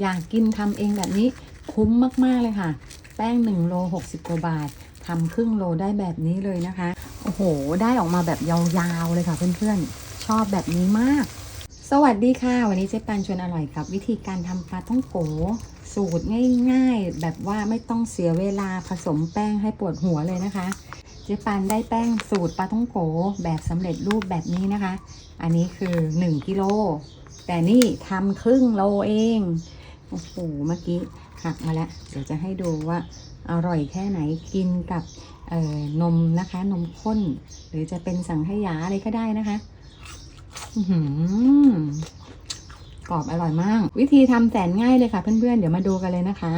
อยากกินทำเองแบบนี้คุ้มมาก ๆ เลยค่ะ แป้ง1โล60กว่าบาททำครึ่งโลได้แบบนี้เลยนะคะ โอ้โห ได้ออกมาแบบยาวๆเลยค่ะเพื่อนๆ ชอบแบบนี้มาก สวัสดีค่ะ วันนี้เจ๊ปันชวนอร่อยกับ วิธีการทำปลาท่องโก สูตรง่ายๆ แบบว่าไม่ต้องเสียเวลาผสมแป้งให้ปวดหัวเลยนะคะ เจ๊ปันได้แป้งสูตรปลาท่องโกแบบสำเร็จรูปแบบนี้นะคะ อันนี้คือ 1กิโลแต่นี่ทำครึ่งโลเอง โอ้โห เมื่อกี้หักมาแล้ว เดี๋ยวจะให้ดูว่าอร่อยแค่ไหนกินกับนมนะคะ นมข้น หรือจะเป็นสังขยาอะไรก็ได้นะคะหือกรอบอร่อยมาก วิธีทำแสนง่ายเลยค่ะ เพื่อนๆ เดี๋ยวมาดูกันเลยนะคะ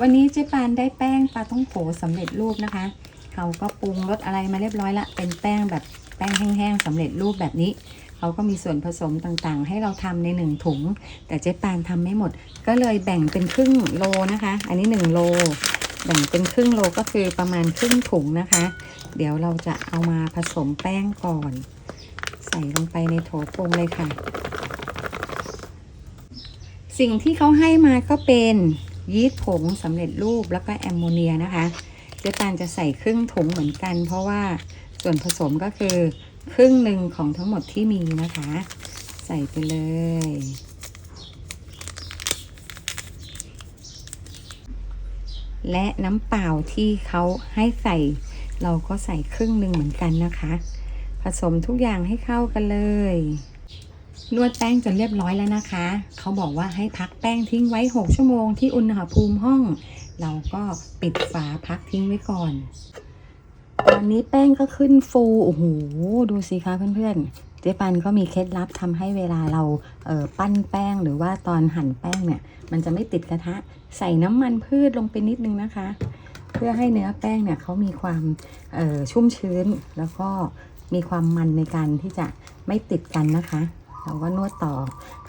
วันนี้เจ๊ปานได้แป้งปลาต้องโขสำเร็จรูปนะคะ เขาก็ปรุงรสอะไรมาเรียบร้อยละ เป็นแป้งแบบแป้งแห้งๆสำเร็จรูปแบบนี้ เขาก็มีส่วนผสมต่างๆ ให้เราทำในหนึ่งถุง แต่เจ๊ปานทำไม่หมด ก็เลยแบ่งเป็นครึ่งโลนะคะ อันนี้หนึ่งโล แบ่งเป็นครึ่งโลก็คือประมาณครึ่งถุงนะคะ เดี๋ยวเราจะเอามาผสมแป้งก่อน ใส่ลงไปในโถปรุงเลยค่ะ สิ่งที่เขาให้มาก็เป็นยีสต์ผงสำเร็จรูปแล้วก็แอมโมเนียนะคะ เจ๊ตานจะใส่ครึ่งถุงเหมือนกัน เพราะว่า ส่วนผสมก็คือครึ่งหนึ่งของทั้งหมดที่มีนะคะ ใส่ไปเลย และน้ำเปล่าที่เขาให้ใส่ เราก็ใส่ครึ่งหนึ่งเหมือนกันนะคะ ผสมทุกอย่างให้เข้ากันเลยนวดแป้งจนเรียบร้อยแล้วนะคะ เขาบอกว่าให้พักแป้งทิ้งไว้ 6 ชั่วโมงที่อุณหภูมิห้อง เราก็ปิดฝาพักทิ้งไว้ก่อน ตอนนี้แป้งก็ขึ้นฟูโอ้โหดูสิคะเพื่อนๆ เจ๊ปันก็มีเคล็ดลับทำให้เวลาเราเปั้นแป้งหรือว่าตอนหั่นแป้งเนี่ย มันจะไม่ติดกระทะ ใส่น้ำมันพืชลงไปนิดนึงนะคะ เพื่อให้เนื้อแป้งเนี่ยเขามีความชุ่มชื้น แล้วก็มีความมันในการที่จะไม่ติดกันนะคะเราก็นวดต่อ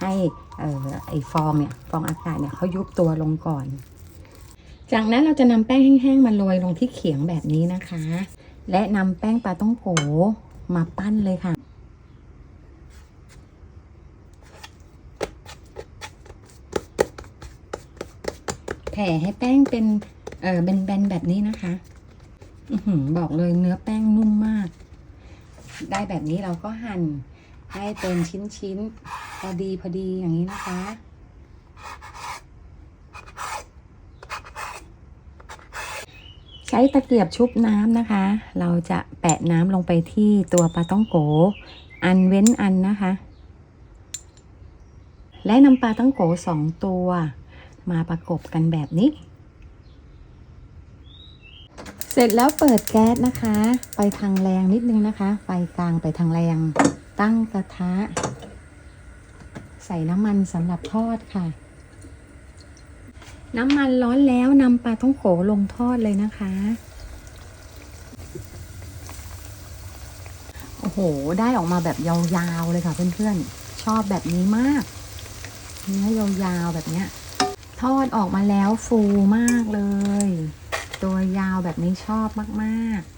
ให้อ่อไอฟองเนี่ยฟองอากาศเนี่ยเขายุบตัวลงก่อน จากนั้นเราจะนำแป้งแห้งๆมาโรยลงที่เขียงแบบนี้นะคะ และนำแป้งปลาต้องโกมาปั้นเลยค่ะ แผ่ให้แป้งเป็นเออเป็นแบนๆแบบนี้นะคะอบอกเลยเนื้อแป้งนุ่มมาก ได้แบบนี้เราก็หั่นให้เป็นชิ้นๆพอดีพอดีอย่างนี้นะคะ ช้ตะเกียบชุบน้ำนะคะ เราจะแปะน้ำลงไปที่ตัวปลาต้องโก อันเว้นอันนะคะ และนำปลาต้องโกสองตัว มาประกบกันแบบนี้ เสร็จแล้วเปิดแก๊สนะคะไปทางแรงนิดนึงนะคะ ไฟกลางไปทางแรง ตั้งกระทะ ใส่น้ำมันสำหรับทอดค่ะ น้ำมันร้อนแล้วนำปลาท่องโขลงทอดเลยนะคะ โอ้โห ได้ออกมาแบบยาวๆเลยค่ะเพื่อนๆ ชอบแบบนี้มาก เนื้อยาวๆแบบเนี้ย ทอดออกมาแล้วฟูมากเลย ตัวยาวแบบนี้ชอบมากๆ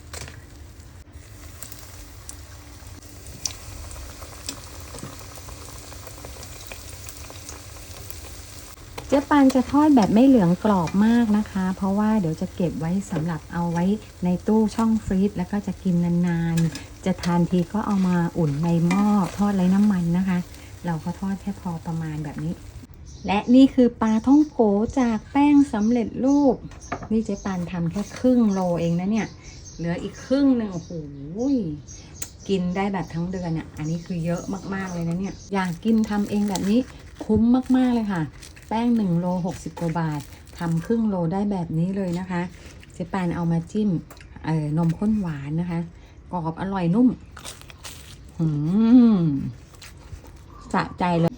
เจ๊ปานจะทอดแบบไม่เหลืองกรอบมากนะคะ เพราะว่าเดี๋ยวจะเก็บไว้สำหรับเอาไว้ในตู้ช่องฟรีซแล้วก็จะกินนานๆ จะทานทีก็เอามาอุ่นในหม้อทอดไร้น้ำมันนะคะ เราก็ทอดแค่พอประมาณแบบนี้ และนี่คือปลาท่องโกจากแป้งสำเร็จรูป นี่เจ๊ปานทำแค่ครึ่งโลเองนะเนี่ย เหลืออีกครึ่งหนึ่งโอ้โห กินได้แบบทั้งเดือนเนี่ยอันนี้คือเยอะมากๆเลยนะเนี่ย อยากกินทำเองแบบนี้คุ้มมากๆเลยค่ะ แป้ง1โล60กว่าบาททำครึ่งโลได้แบบนี้เลยนะคะเจ๊ปานเอามาจิ้มนมข้นหวานนะคะ กรอบอร่อยนุ่มหืมสะใจเลย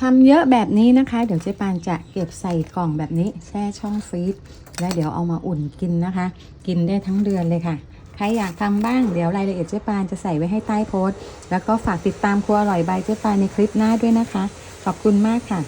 ทำเยอะแบบนี้นะคะ เดี๋ยวเจ๊ปานจะเก็บใส่กล่องแบบนี้แช่ช่องฟรีซแล้วเดี๋ยวเอามาอุ่นกินนะคะ กินได้ทั้งเดือนเลยค่ะ ใครอยากทำบ้างเดี๋ยวรายละเอียดเจ๊ปานจะใส่ไว้ให้ใต้โพสต์ แล้วก็ฝากติดตามครัวอร่อยบายเจ๊ปานในคลิปหน้าด้วยนะคะ ขอบคุณมากค่ะ